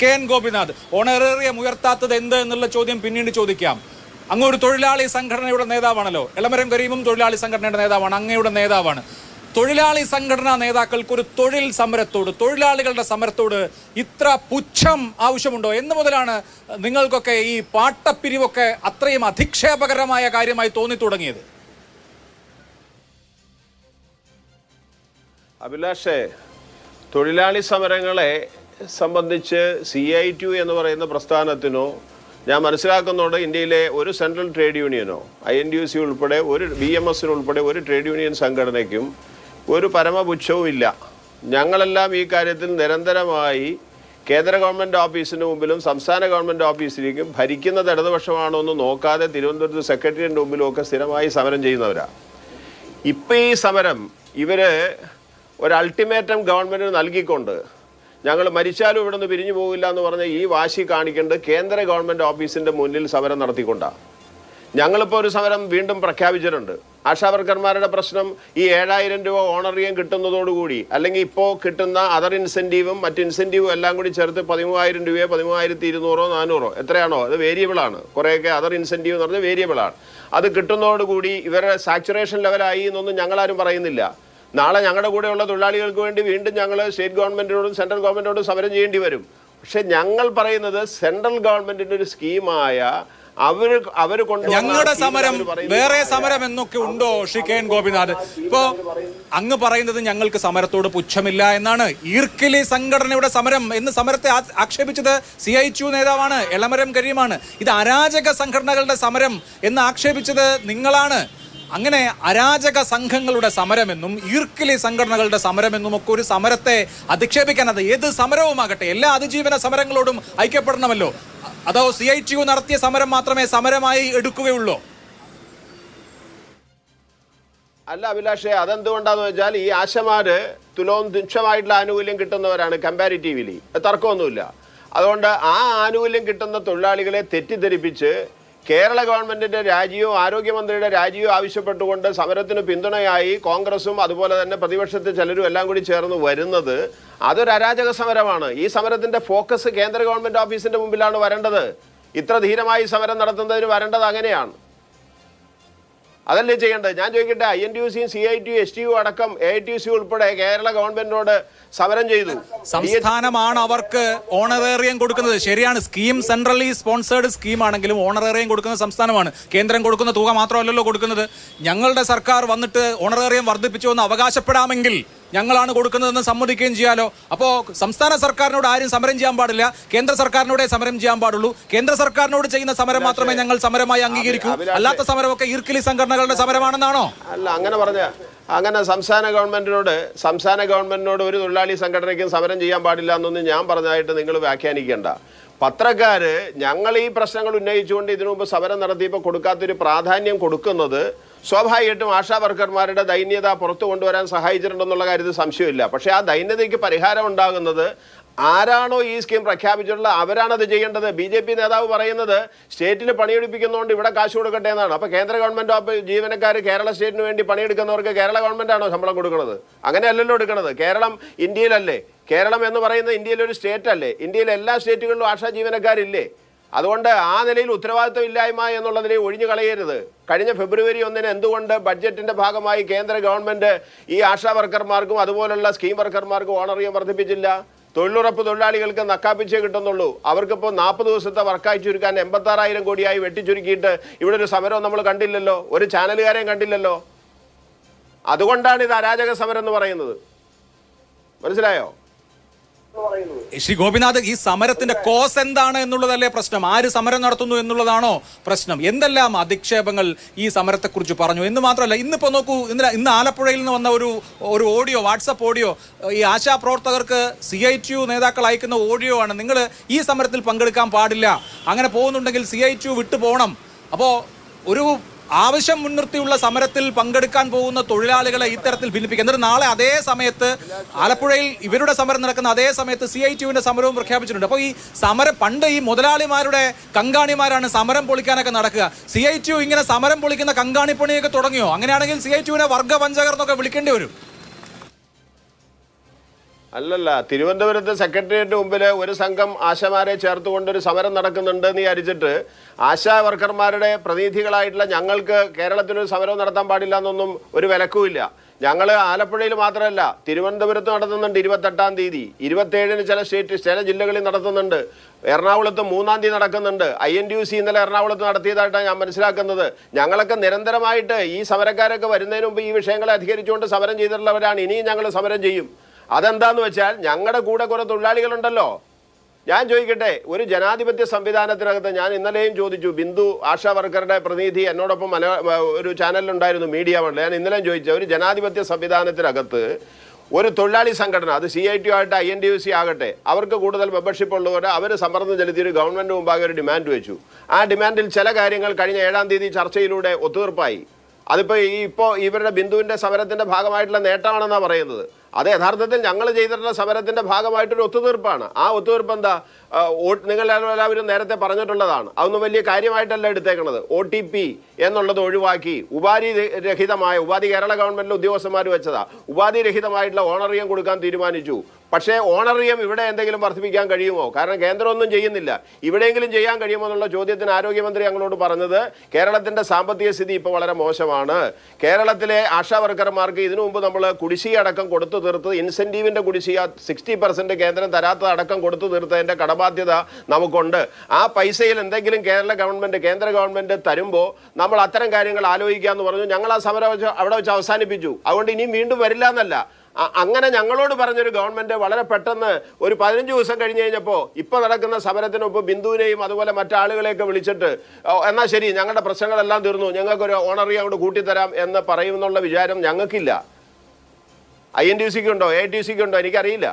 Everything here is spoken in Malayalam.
കെ എൻ ഗോപിനാഥ് ഓണറേറിയം ഉയർത്താത്തത് എന്ത് എന്നുള്ള ചോദ്യം പിന്നീട് ചോദിക്കാം. അങ്ങ് ഒരു തൊഴിലാളി സംഘടനയുടെ നേതാവാണല്ലോ. എളമരം കരീമും തൊഴിലാളി സംഘടനയുടെ നേതാവാണ്. അങ്ങയുടെ നേതാവാണ്. തൊഴിലാളി സംഘടനാ നേതാക്കൾക്ക് ഒരു തൊഴിൽ സമരത്തോട് തൊഴിലാളികളുടെ സമരത്തോട് ഇത്ര പുച്ഛം ആവശ്യമുണ്ടോ? എന്ന് മുതലാണ് നിങ്ങൾക്കൊക്കെ ഈ പാട്ടപ്പിരിവൊക്കെ അത്രയും അധിക്ഷേപകരമായ കാര്യമായി തോന്നി തുടങ്ങിയത് അഭിലാഷേ തൊഴിലാളി സമരങ്ങളെ സംബന്ധിച്ച് സി ഐ ടി എന്ന് പറയുന്ന പ്രസ്ഥാനത്തിനോ ഞാൻ മനസ്സിലാക്കുന്നുണ്ട് ഇന്ത്യയിലെ ഒരു central trade യൂണിയനോ I N D U C ഉൾപ്പെടെ ഒരു ബി എം എസിന് ഉൾപ്പെടെ ഒരു ട്രേഡ് യൂണിയൻ സംഘടനയ്ക്കും ഒരു പരമപുച്ഛവും ഇല്ല. ഞങ്ങളെല്ലാം ഈ കാര്യത്തിൽ നിരന്തരമായി കേന്ദ്ര ഗവൺമെന്റ് ഓഫീസിന് മുമ്പിലും സംസ്ഥാന ഗവൺമെന്റ് ഓഫീസിലേക്കും ഭരിക്കുന്നത് ഇടതുപക്ഷമാണോ എന്ന് നോക്കാതെ തിരുവനന്തപുരത്ത് സെക്രട്ടറിയുടെ മുമ്പിലും ഒക്കെ സ്ഥിരമായി സമരം ചെയ്യുന്നവരാണ് ഇപ്പം ഈ സമരം ഇവർ ഒരു അൾട്ടിമേറ്റം ഗവൺമെന്റിന് നൽകിക്കൊണ്ട് ഞങ്ങൾ മരിച്ചാലും ഇവിടെ നിന്ന് പിരിഞ്ഞു പോകില്ല എന്ന് പറഞ്ഞ ഈ വാശി കാണിക്കേണ്ടത് കേന്ദ്ര ഗവൺമെന്റ് ഓഫീസിന്റെ മുന്നിൽ സമരം നടത്തിക്കൊണ്ടാണ് ഞങ്ങളിപ്പോൾ ഒരു സമരം വീണ്ടും പ്രഖ്യാപിച്ചിട്ടുണ്ട്. ആശാവർക്കർമാരുടെ പ്രശ്നം ഈ ഏഴായിരം രൂപ ഓണറിയം കിട്ടുന്നതോടുകൂടി അല്ലെങ്കിൽ ഇപ്പോൾ കിട്ടുന്ന അതർ ഇൻസെന്റീവും മറ്റ് ഇൻസെന്റീവും എല്ലാം കൂടി ചേർത്ത് പതിമൂവായിരം രൂപയോ പതിമൂവായിരത്തി ഇരുന്നൂറോ നാനൂറോ എത്രയാണോ അത് വേരിയബിളാണ് കുറേയൊക്കെ അതർ ഇൻസെന്റീവ് എന്ന് പറഞ്ഞാൽ വേരിയബിളാണ് അത് കിട്ടുന്നതോടുകൂടി ഇവരുടെ സാച്ചുറേഷൻ ലെവലായി എന്നൊന്നും ഞങ്ങളാരും പറയുന്നില്ല. നാളെ ഞങ്ങളുടെ കൂടെയുള്ള തൊഴിലാളികൾക്ക് വേണ്ടി വീണ്ടും ഞങ്ങൾ സ്റ്റേറ്റ് ഗവൺമെന്റിനോടും സെൻട്രൽ ഗവൺമെന്റിനോടും സമരം ചെയ്യേണ്ടി വരും. പക്ഷെ ഞങ്ങൾ പറയുന്നത് സെൻട്രൽ ഗവൺമെന്റിന്റെ ഒരു സ്കീമായ അവർ അവർ കൊണ്ട് ഞങ്ങളുടെ സമരം വേറെ സമരം എന്നൊക്കെ ഉണ്ടോ ശ്രീ കെ എൻ ഗോപിനാഥ്? ഇപ്പോ അങ്ങ് പറയുന്നത് ഞങ്ങൾക്ക് സമരത്തോട് പുച്ഛമില്ല എന്നാണ്. ഈർക്കിലി സംഘടനയുടെ സമരം എന്ന് സമരത്തെ ആക്ഷേപിച്ചത് സി ഐ യു നേതാവാണ് എളമരം കരീമാണ്. ഇത് അരാജക സംഘടനകളുടെ സമരം എന്ന് ആക്ഷേപിച്ചത് നിങ്ങളാണ്. അങ്ങനെ അരാജക സംഘങ്ങളുടെ സമരമെന്നും ഈർക്കിലി സംഘടനകളുടെ സമരമെന്നും ഒക്കെ ഒരു സമരത്തെ അധിക്ഷേപിക്കാൻ അത് ഏത് സമരവുമാകട്ടെ എല്ലാ അതിജീവന സമരങ്ങളോടും ഐക്യപ്പെടണമല്ലോ. അതോ സി ഐ ടി യു നടത്തിയ സമരം മാത്രമേ സമരമായി എടുക്കുകയുള്ളൂ? അല്ല അഭിലാഷെ അതെന്തുകൊണ്ടാന്ന് വെച്ചാൽ ഈ ആശമാര് തുലോം തുച്ഛമായിട്ടുള്ള ആനുകൂല്യം കിട്ടുന്നവരാണ് കമ്പാരിറ്റീവ്ലി. തർക്കമൊന്നുമില്ല. അതുകൊണ്ട് ആ ആനുകൂല്യം കിട്ടുന്ന തൊഴിലാളികളെ തെറ്റിദ്ധരിപ്പിച്ച് കേരള ഗവൺമെന്റിന്റെ രാജിയോ ആരോഗ്യമന്ത്രിയുടെ രാജിയോ ആവശ്യപ്പെട്ടുകൊണ്ട് സമരത്തിന് പിന്തുണയായി കോൺഗ്രസും അതുപോലെ തന്നെ പ്രതിപക്ഷത്തെ ചിലരും എല്ലാം കൂടി ചേർന്ന് വരുന്നത് അതൊരു അരാജക സമരമാണ്. ഈ സമരത്തിന്റെ ഫോക്കസ് കേന്ദ്ര ഗവൺമെന്റ് ഓഫീസിന്റെ മുമ്പിലാണ് വരേണ്ടത്. ഇത്ര ധീരമായി സമരം നടത്തുന്നതിന് വരേണ്ടത് അങ്ങനെയാണ്. അതല്ലേ ചെയ്യേണ്ടത്? ഞാൻ ചോദിക്കട്ടെ ഐ എൻ ടി യു സിയും C I T S T U അടക്കം A I T U C ഉൾപ്പെടെ കേരള ഗവൺമെന്റിനോട് സമരം ചെയ്തു. സംസ്ഥാനമാണ് അവർക്ക് ഓണറേറിയം കൊടുക്കുന്നത്. ശരിയാണ് സ്കീം സെൻട്രലി സ്പോൺസേഡ് സ്കീം ആണെങ്കിലും ഓണറേറിയം കൊടുക്കുന്ന സംസ്ഥാനമാണ്. കേന്ദ്രം കൊടുക്കുന്ന തുക മാത്രമല്ലല്ലോ കൊടുക്കുന്നത്. ഞങ്ങളുടെ സർക്കാർ വന്നിട്ട് ഓണറേറിയം വർദ്ധിപ്പിച്ചു എന്ന് അവകാശപ്പെടാമെങ്കിൽ ഞങ്ങളാണ് കൊടുക്കുന്നതെന്ന് സമ്മതിക്കുകയും ചെയ്യാലോ? അപ്പോൾ സംസ്ഥാന സർക്കാരിനോട് ആരും സമരം ചെയ്യാൻ പാടില്ല. കേന്ദ്ര സർക്കാരിനോടേ സമരം ചെയ്യാൻ പാടുള്ളൂ. കേന്ദ്ര സർക്കാരിനോട് ചെയ്യുന്ന സമരം മാത്രമേ ഞങ്ങൾ സമരമായി അംഗീകരിക്കൂ. അല്ലാത്ത സമരമൊക്കെ ഈർക്കിലി സംഘടനകളുടെ സമരമാണെന്നാണോ? അല്ല അങ്ങനെ പറഞ്ഞ അങ്ങനെ സംസ്ഥാന ഗവൺമെന്റിനോട് സംസ്ഥാന ഗവൺമെന്റിനോട് ഒരു തൊഴിലാളി സംഘടനയ്ക്കും സമരം ചെയ്യാൻ പാടില്ല എന്നൊന്നും ഞാൻ പറഞ്ഞതായിട്ട് നിങ്ങൾ വ്യാഖ്യാനിക്കേണ്ട. പത്രക്കാര് ഞങ്ങൾ ഈ പ്രശ്നങ്ങൾ ഉന്നയിച്ചുകൊണ്ട് ഇതിനു മുമ്പ് സമരം നടത്തിയപ്പോൾ കൊടുക്കാത്തൊരു പ്രാധാന്യം കൊടുക്കുന്നത് സ്വാഭാവികമായിട്ടും ആശാ വർക്കർമാരുടെ ദൈന്യത പുറത്തു കൊണ്ടുവരാൻ സഹായിച്ചിട്ടുണ്ടെന്നുള്ള കാര്യത്തിൽ സംശയമില്ല. പക്ഷേ ആ ദൈന്യതയ്ക്ക് പരിഹാരം ഉണ്ടാകുന്നത് ആരാണോ ഈ സ്കീം പ്രഖ്യാപിച്ചിട്ടുള്ളത് അവരാണത് ചെയ്യേണ്ടത്. ബി ജെ പി നേതാവ് പറയുന്നത് സ്റ്റേറ്റിന് പണിയെടുപ്പിക്കുന്നതുകൊണ്ട് ഇവിടെ കാശ് കൊടുക്കട്ടെ എന്നാണ്. അപ്പോൾ കേന്ദ്ര ഗവൺമെന്റ് ജീവനക്കാർ കേരള സ്റ്റേറ്റിന് വേണ്ടി പണിയെടുക്കുന്നവർക്ക് കേരള ഗവൺമെന്റാണോ ശമ്പളം കൊടുക്കുന്നത് അങ്ങനെയല്ലല്ലോ എടുക്കുന്നത് കേരളം ഇന്ത്യയിലല്ലേ? കേരളം എന്ന് പറയുന്നത് ഇന്ത്യയിലൊരു സ്റ്റേറ്റ് അല്ലേ ഇന്ത്യയിലെ എല്ലാ സ്റ്റേറ്റുകളിലും ആശാ ജീവനക്കാരില്ലേ? അതുകൊണ്ട് ആ നിലയിൽ ഉത്തരവാദിത്വം ഇല്ലായ്മ നിലയിൽ ഒഴിഞ്ഞു കളയരുത്. കഴിഞ്ഞ ഫെബ്രുവരി ഒന്നിന് എന്തുകൊണ്ട് ബഡ്ജറ്റിന്റെ ഭാഗമായി കേന്ദ്ര ഗവൺമെന്റ് ഈ ആശാ വർക്കർമാർക്കും അതുപോലുള്ള സ്കീം വർക്കർമാർക്കും ഓണറിയം വർദ്ധിപ്പിച്ചില്ല? തൊഴിലുറപ്പ് തൊഴിലാളികൾക്ക് നക്കാപ്പിച്ചേ കിട്ടുന്നുള്ളൂ. അവർക്കിപ്പോൾ നാൽപ്പത് ദിവസത്തെ വർക്കായി ചുരുക്കാൻ എൺപത്താറായിരം കോടിയായി വെട്ടിച്ചുരുക്കിയിട്ട് ഇവിടെ ഒരു സമരം നമ്മൾ കണ്ടില്ലല്ലോ? ഒരു ചാനലുകാരെയും കണ്ടില്ലല്ലോ? അതുകൊണ്ടാണ് ഇത് അരാജക സമരം എന്ന് പറയുന്നത്. മനസ്സിലായോ? ശ്രീ ഗോപിനാഥ് ഈ സമരത്തിന്റെ കോസ് എന്താണ് എന്നുള്ളതല്ലേ പ്രശ്നം? ആര് സമരം നടത്തുന്നു എന്നുള്ളതാണോ പ്രശ്നം? എന്തെല്ലാം അധിക്ഷേപങ്ങൾ ഈ സമരത്തെക്കുറിച്ച് പറഞ്ഞു? എന്ന് മാത്രമല്ല ഇന്നിപ്പോ നോക്കൂ ഇന്ന് ഇന്ന് ആലപ്പുഴയിൽ നിന്ന് വന്ന ഒരു ഒരു ഓഡിയോ വാട്സപ്പ് ഓഡിയോ ഈ ആശാ പ്രവർത്തകർക്ക് സി ഐ ടി യു നേതാക്കൾ അയക്കുന്ന ഓഡിയോ ആണ്. നിങ്ങൾ ഈ സമരത്തിൽ പങ്കെടുക്കാൻ പാടില്ല. അങ്ങനെ പോകുന്നുണ്ടെങ്കിൽ സി ഐ ടി യു വിട്ടു പോകണം അപ്പോൾ ഒരു ആവശ്യം മുൻനിർത്തിയുള്ള സമരത്തിൽ പങ്കെടുക്കാൻ പോകുന്ന തൊഴിലാളികളെ ഇത്തരത്തിൽ ഭിന്നിപ്പിക്കുക. എന്നിട്ട് നാളെ അതേ സമയത്ത് ആലപ്പുഴയിൽ ഇവരുടെ സമരം നടക്കുന്ന അതേ സമയത്ത് സി ഐ ടിയുവിന്റെ സമരവും പ്രഖ്യാപിച്ചിട്ടുണ്ട്. അപ്പോൾ ഈ സമരം പണ്ട് ഈ മുതലാളിമാരുടെ കങ്കാണിമാരാണ് സമരം പൊളിക്കാനൊക്കെ നടക്കുക. സി ഐ ടി യു ഇങ്ങനെ സമരം പൊളിക്കുന്ന കങ്കാണിപ്പണിയൊക്കെ തുടങ്ങിയോ? അങ്ങനെയാണെങ്കിൽ സി ഐ ടിയുവിനെ വർഗവഞ്ചകർ എന്നൊക്കെ വിളിക്കേണ്ടി വരും. അല്ലല്ല തിരുവനന്തപുരത്ത് സെക്രട്ടേറിയറ്റ് മുമ്പിൽ ഒരു സംഘം ആശമാരെ ചേർത്തുകൊണ്ട് ഒരു സമരം നടക്കുന്നുണ്ട് എന്ന് വിചാരിച്ചിട്ട് ആശാ വർക്കർമാരുടെ പ്രതിനിധികളായിട്ടുള്ള ഞങ്ങൾക്ക് കേരളത്തിനൊരു സമരം നടത്താൻ പാടില്ല എന്നൊന്നും ഒരു വിലക്കുമില്ല ഞങ്ങൾ ആലപ്പുഴയിൽ മാത്രമല്ല തിരുവനന്തപുരത്ത് നടത്തുന്നുണ്ട് ഇരുപത്തെട്ടാം തീയതി. ഇരുപത്തേഴിന് ചില സ്റ്റേറ്റ് ചില ജില്ലകളിൽ നടത്തുന്നുണ്ട്. എറണാകുളത്ത് മൂന്നാം തീയതി നടക്കുന്നുണ്ട്. I N T U C ഇന്നലെ എറണാകുളത്ത് നടത്തിയതായിട്ടാണ് ഞാൻ മനസ്സിലാക്കുന്നത്. ഞങ്ങളൊക്കെ നിരന്തരമായിട്ട് ഈ സമരക്കാരൊക്കെ വരുന്നതിന് മുമ്പ് ഈ വിഷയങ്ങളെ അധികരിച്ചുകൊണ്ട് സമരം ചെയ്തിട്ടുള്ളവരാണ്. ഇനിയും ഞങ്ങൾ സമരം ചെയ്യും. അതെന്താന്ന് വെച്ചാൽ ഞങ്ങളുടെ കൂടെ കുറെ തൊഴിലാളികളുണ്ടല്ലോ. ഞാൻ ചോദിക്കട്ടെ ഒരു ജനാധിപത്യ സംവിധാനത്തിനകത്ത് ഞാൻ ഇന്നലെയും ചോദിച്ചു ബിന്ദു ആശാ വർക്കറുടെ പ്രതിനിധി എന്നോടൊപ്പം മലയാ ഒരു ചാനലിലുണ്ടായിരുന്നു മീഡിയ വണ്ട് ഞാൻ ഇന്നലെയും ചോദിച്ചു ഒരു ജനാധിപത്യ സംവിധാനത്തിനകത്ത് ഒരു തൊഴിലാളി സംഘടന അത് സി ഐ ടി ആകട്ടെ I N D U C ആകട്ടെ അവർക്ക് കൂടുതൽ മെമ്പർഷിപ്പ് ഉള്ളവരെ അവർ സമ്മർദ്ദം ചെലുത്തി ഒരു ഗവൺമെന്റ് മുമ്പാകെ ഒരു ഡിമാൻഡ് വെച്ചു. ആ ഡിമാൻഡിൽ ചില കാര്യങ്ങൾ കഴിഞ്ഞ ഏഴാം തീയതി ചർച്ചയിലൂടെ ഒത്തുതീർപ്പായി. അതിപ്പോൾ ഈ ഇപ്പോൾ ഇവരുടെ ബിന്ദുവിന്റെ സമരത്തിന്റെ ഭാഗമായിട്ടുള്ള നേട്ടമാണെന്നാണ് പറയുന്നത്. അത് യഥാർത്ഥത്തിൽ ഞങ്ങൾ ചെയ്തിട്ടുള്ള സമരത്തിന്റെ ഭാഗമായിട്ടൊരു ഒത്തുതീർപ്പാണ്. ആ ഒത്തുതീർപ്പ് എന്താ നിങ്ങൾ എല്ലാവരും നേരത്തെ പറഞ്ഞിട്ടുള്ളതാണ്. അതൊന്നും വലിയ കാര്യമായിട്ടല്ല എടുത്തേക്കുന്നത് ഒ ടി പി എന്നുള്ളത് ഒഴിവാക്കി ഉപാധി രഹിതമായ ഉപാധി കേരള ഗവൺമെന്റിലെ ഉദ്യോഗസ്ഥന്മാർ വെച്ചതാ. ഉപാധി രഹിതമായിട്ടുള്ള ഓണറിയം കൊടുക്കാൻ തീരുമാനിച്ചു. പക്ഷേ ഓണറിയം ഇവിടെ എന്തെങ്കിലും വർദ്ധിപ്പിക്കാൻ കഴിയുമോ? കാരണം കേന്ദ്രം ഒന്നും ചെയ്യുന്നില്ല. ഇവിടെയെങ്കിലും ചെയ്യാൻ കഴിയുമോ എന്നുള്ള ചോദ്യത്തിന് ആരോഗ്യമന്ത്രി അങ്ങോട്ട് പറഞ്ഞത് കേരളത്തിന്റെ സാമ്പത്തിക സ്ഥിതി ഇപ്പോൾ വളരെ മോശമാണ്. കേരളത്തിലെ ആശാ വർക്കർമാർക്ക് ഇതിനു മുമ്പ് നമ്മൾ കുടിശ്ശിക അടക്കം കൊടുത്തു തീർത്ത് ഇൻസെന്റീവിന്റെ കുടിശ്ശിക സിക്സ്റ്റി പെർസെന്റ് കേന്ദ്രം തരാത്തത് അടക്കം കൊടുത്തു തീർത്തതിന്റെ കടബാധ്യത നമുക്കുണ്ട്. ആ പൈസയിൽ എന്തെങ്കിലും കേരള ഗവൺമെന്റ് കേന്ദ്ര ഗവൺമെന്റ് തരുമ്പോൾ നമ്മൾ അത്തരം കാര്യങ്ങൾ ആലോചിക്കുക എന്ന് പറഞ്ഞു ഞങ്ങൾ ആ സമരം അവിടെ വെച്ച് അവസാനിപ്പിച്ചു. അതുകൊണ്ട് ഇനിയും വീണ്ടും വരില്ല എന്നല്ല. അങ്ങനെ ഞങ്ങളോട് പറഞ്ഞൊരു ഗവൺമെന്റ് വളരെ പെട്ടെന്ന് ഒരു പതിനഞ്ച് ദിവസം കഴിഞ്ഞ് കഴിഞ്ഞപ്പോൾ ഇപ്പോൾ നടക്കുന്ന സമരത്തിനൊപ്പം ബിന്ദുവിനെയും അതുപോലെ മറ്റാളുകളെയൊക്കെ വിളിച്ചിട്ട് എന്നാൽ എന്നാ ശരി ഞങ്ങളുടെ പ്രശ്നങ്ങളെല്ലാം തീർന്നു ഞങ്ങൾക്കൊരു ഓണറി അങ്ങോട്ട് കൂട്ടിത്തരാം എന്ന് പറയുമെന്നുള്ള വിചാരം ഞങ്ങൾക്കില്ല. ഐ എൻ ടി സിക്ക് ഉണ്ടോ? എ ടി സിക്ക് ഉണ്ടോ? എനിക്കറിയില്ല.